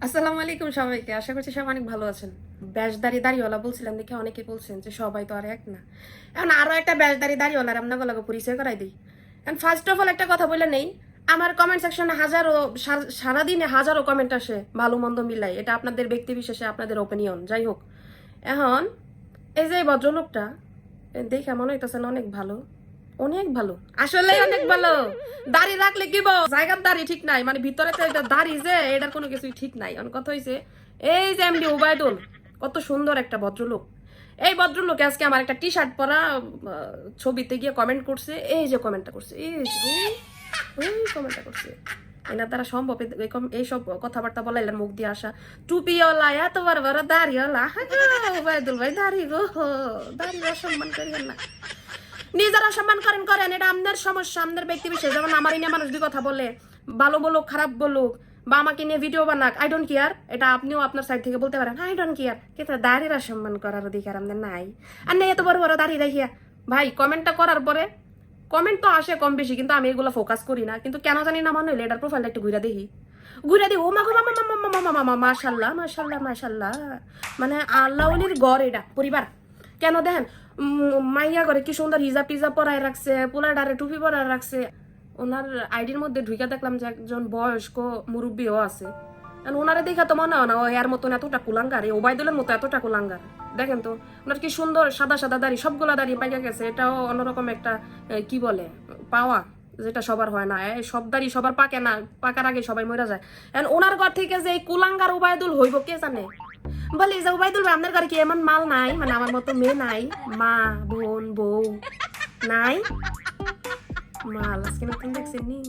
আসসালামু আলাইকুম সবাইকে। আশা করছি সব অনেক ভালো আছেন। ব্যাসদারি দাড়িওয়ালা বলছিলাম, দেখে অনেকে বলছেন যে সবাই তো আর এক না। এখন আরও একটা ব্যাসদারি দাড়িওয়ালার আমরা গলাকে পরিচয় করাই দিই। এখন ফার্স্ট অফ অল একটা কথা বলে নেই, আমার কমেন্ট সেকশনে হাজারো সার- সারাদিনে হাজারো কমেন্ট আসে, ভালো মন্দ মিলাই। এটা আপনাদের ব্যক্তি বিশেষে আপনাদের ওপিনিয়ন যাই হোক। এখন, এই যে ভদ্রলোকটা দেখে মনে হইতেছে অনেক ভালো। অনেক ভালো। আসলে অনেক ভালো। দাড়ি রাখলে কি বল? জায়গার দাড়ি ঠিক নাই। মানে ভিতরে তো এটা দাড়ি যে, এটার কোনো কিছুই ঠিক নাই। অনেক কথা হয়েছে এই যে এমডি উবায়দুল, কত সুন্দর একটা ভদ্রলোক। এই ভদ্রলোক আজকে আমার একটা টি শার্ট পরা ছবিতে গিয়ে কমেন্ট করছে। এই যে কমেন্টটা করছে। এই ওই কমেন্টটা করছে। এনার দ্বারা সম্ভব। এইসব কথাবার্তা বলাইলেন মুখ দিয়ে আসা। টুপিওয়ালা, এত বড় বড় দাড়িওয়ালা। উবায়দুল ভাই, দাড়ি গো। দাড়ি অসম্মান করিয়েন না নিজেরা সম্মান করেন করেন, এটা আমাদের সমস্যা, আমাদের ব্যক্তি বিশেষ। যেমন আমার নিয়ে মানুষ দুই কথা বলে, ভালো বলুক, খারাপ বলুক, বা আমাকে নিয়ে ভিডিও বানাক আই ডোন্ট কেয়ার এটা আপনিও আপনার সাইড থেকে বলতে পারেন আই ডোন্ট কেয়ার কিন্তু দাড়িরা সম্মান করার অধিকার আমাদের নাই। আর নেই, এত বড় বড় দাঁড়িয়ে দেখিয়া ভাই কমেন্টটা করার পরে কমেন্ট তো আসে কম বেশি, কিন্তু আমি এগুলো ফোকাস করি না। কিন্তু কেন জানি না মনে হইলে, এটার প্রোফাইলটা একটু ঘুরে দেখি। ঘুরে দিই ও মা গো মামা মামা মামা মামা মাশাল্লাহ মাশাল্লাহ মাশাল্লাহ। মানে আল্লাহলির গড় এটা, পরিবার। কেন দেখেন? মাইয়া করে কি সুন্দর হিজাব টিজাব পরায় রাখছে, পোলার ডারে টুপি পরায় রাখছে। ওনার আইডির মধ্যে ঢুকে দেখলাম যে একজন বয়স্ক মুরব্বীও আছে। ওনারে দেখা তো মনে হয় না, ও এর মতন এতটা কুলাঙ্গার, এই ওবায়দুলের মতো এতটা কুলাঙ্গার। দেখেন তো, ওনার কি সুন্দর সাদা সাদা দাড়ি, সবগুলা দাড়ি পাইয়া গেছে, এটাও অন্যরকম একটা কি বলে, পাওয়া, যেটা সবার হয় না। সব দাড়ি সবার পাকে না, পাকার আগে সবাই মরে যায়। ওনার ঘর থেকে যে এই কুলাঙ্গার ওবায়দুল হইব, কে জানে? বলি যে ওবায়দুল ভাই, আপনার ঘরে কি এমন মাল নাই? মানে আমার মতো মেয়ে নাই? মা, বোন, বউ নাই? মাল, আজকে নতুন দেখছেন নি।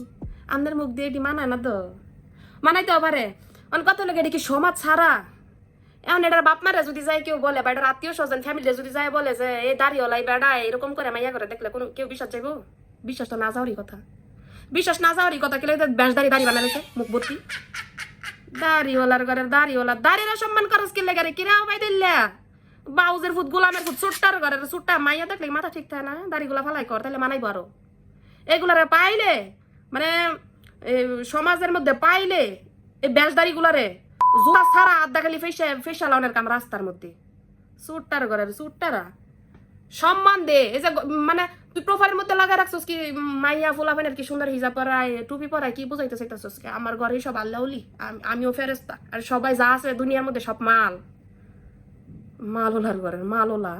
আপনার মুখ দিয়ে এটি মানায় না তো? মানাইতে পারে অন কত লোক এটি কি সমাজ ছাড়া? এখন এটার বাপ মারা যদি যায়, কেউ বলে, বা এটার আত্মীয় স্বজন ফ্যামিলি যদি যায়, বলে যে এই দাঁড়িয়ে বেড়া, এরকম করে মাইয়া করে দেখলে কোনো, কেউ বিশ্বাস যাইব বিশ্বাস তো না যাওয়ারই কথা। বিশ্বাস না যাওয়ারই কথা, কেলে ব্যাস দাড়ি দাড়ি বানাইছে মুখ ভর্তি দাড়িওয়ালার ঘরের দাড়িওয়ালা। দাড়িরা সম্মান করস কি লেগে রে? কিরা দিল্লা বাউজের ফুট গোলামের ফুট সুট্টার ঘরের সুট্টা। মাইয়া দেখলে মাথা ঠিক থাকে না, দাড়িগুলা ফালাই কর, তাহলে মানাইব আরও এগুলারে পাইলে মানে সমাজের মধ্যে পাইলে, এই ব্যাসদারি গুলারে জোড়া ছাড়া আড্ডা খালি ফেসা ফেসা লাউনের কাম রাস্তার মধ্যে। সুট্টার ঘরের সুট্টারা। সম্মান দে, এই যে মানে তুই প্রোফাইলের মধ্যে লাগাই রাখছিস কি? মাইয়া ফুলা ফেনের কি সুন্দর হিজাব পরায়, টুপি পরায়, কি বুঝাইতে চাইতেছিস কি? আমার ঘরে সব আল্লাহলি আমিও ফেরেস্তা আর সবাই যা আছে দুনিয়ার মধ্যে সব মাল। মাল ওলার ঘরের, মাল ওলা।